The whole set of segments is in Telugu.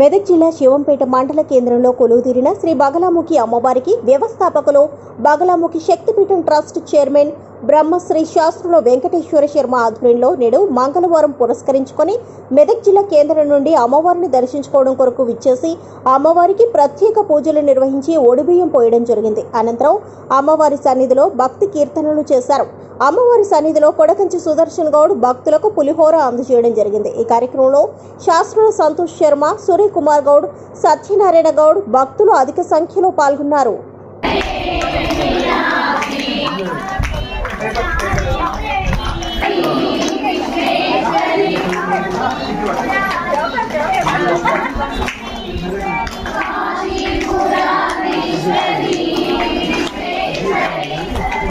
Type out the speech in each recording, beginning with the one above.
మెదక్ జిల్లా శివంపేట మండల కేంద్రంలో కొలువుదీరిన శ్రీ బగలాముఖి అమ్మవారికి వ్యవస్థాపకులు బగలాముఖి శక్తిపీఠం ట్రస్ట్ చైర్మన్ బ్రహ్మశ్రీ శాస్త్రుల వెంకటేశ్వర శర్మ ఆధ్వర్యంలో నేడు మంగళవారం పురస్కరించుకొని మెదక్ జిల్లా కేంద్రం నుండి అమ్మవారిని దర్శించుకోవడం కొరకు విచ్చేసి అమ్మవారికి ప్రత్యేక పూజలు నిర్వహించి ఒడిబియ్యం పోయడం జరిగింది. అనంతరం అమ్మవారి సన్నిధిలో భక్తి కీర్తనలు చేశారు. అమ్మవారి సన్నిధిలో కొడకంచి సుదర్శన్ గౌడ్ భక్తులకు పులిహోర అందజేయడం జరిగింది. ఈ కార్యక్రమంలో శాస్త్రుల సంతోష్ శర్మ సూర్యకుమార్ గౌడ్ సత్యనారాయణ గౌడ్ భక్తులు అధిక సంఖ్యలో పాల్గొన్నారు.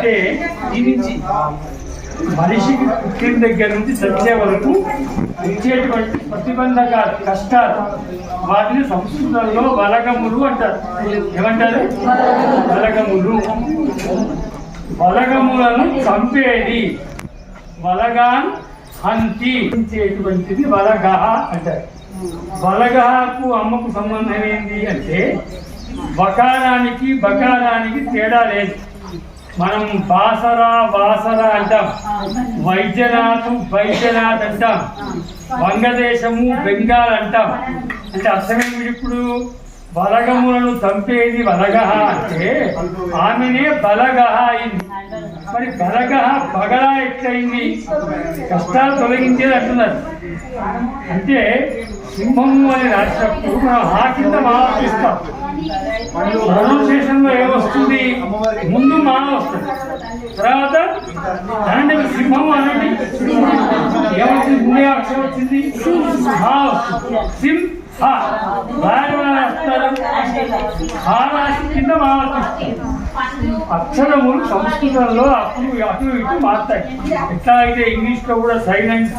అంటే ఈ నుంచి మనిషికి పుట్టిన దగ్గర నుంచి చచ్చే వరకు ఇచ్చేటువంటి ప్రతిబంధక కష్టాలు వాటిని సంస్కృతంలో బలగములు అంటారు. ఏమంటారు? బలగములు బలగములను చంపేది. బలగాన్ హంతి ఇచ్చేటువంటిది బలగహ అంటారు. బలగహకు అమ్మకు సంబంధం ఏంటి అంటే బకారానికి బకారానికి తేడా లేదు. మనం బాసరా వాసరా అంటాం. వైద్యనాథ్ వైద్యనాథ్ అంటాం వంగదేశము బెంగాల్ అంటాం. అంటే అర్థమేమి ఇప్పుడు? బలగములను చంపేది బలగహ అంటే ఆమెనే బలగహ అయింది. మరి బలగహ బగలా ఎట్లయింది? కష్టాలు తొలగించేది అంటున్నారు. అంటే సింహము అని రాసినప్పుడు మనం ఆ కింద ఆలోచిస్తాం ప్రొనౌన్సియేషన్లో ఏమొస్తుంది ముందు మా వస్తుంది. తర్వాత అనండి సింహం అనండి ఏమొచ్చింది? ముందే అక్షరం వచ్చింది సిం కింద మా వస్తుంది. అక్షరములు సంస్కృతంలో అప్పుడు అటు ఇటు మారుతాయి. ఎట్లా అయితే ఇంగ్లీష్లో కూడా సైలెన్స్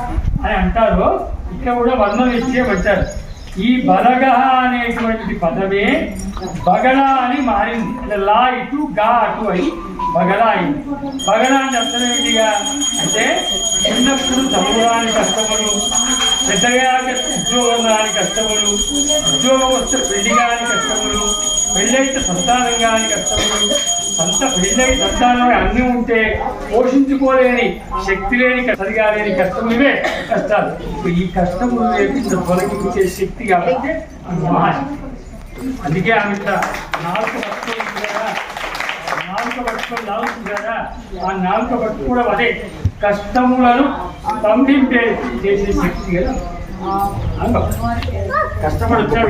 అని అంటారో ఇక్కడ కూడా వర్ణం ఇచ్చే వచ్చారు ఈ బలగ అనేటువంటి పదమే బగలా అని మారింది. అంటే లా ఇటు గా అటు అని బగలాయి అయింది బగలా అంటే అర్థం ఏమిటిగా అంటే చిన్నప్పుడు చదువురాని కష్టములు పెద్దగా ఉద్యోగం రాని కష్టములు ఉద్యోగం వస్తే పెళ్ళి కాని కష్టములు పెళ్ళైతే సంతానం కాని కష్టములు సంత పెళ్ళై సంతానమే అన్నీ ఉంటే పోషించుకోలేని శక్తి లేని సరిగా లేని కష్టములు ఇవే కష్టాలు. ఇప్పుడు ఈ కష్టములు లేకుండా తొలగించే శక్తి కాబట్టి అందుకే ఆమె నాలుగు పట్టుకుంది నాలుక పట్టుకొని లాగుతుంది కదా ఆ నాలుక పట్టుకోవడం అదే. కష్టములను పంపింపే చేసే శక్తి కదా. కష్టపడి వచ్చాడు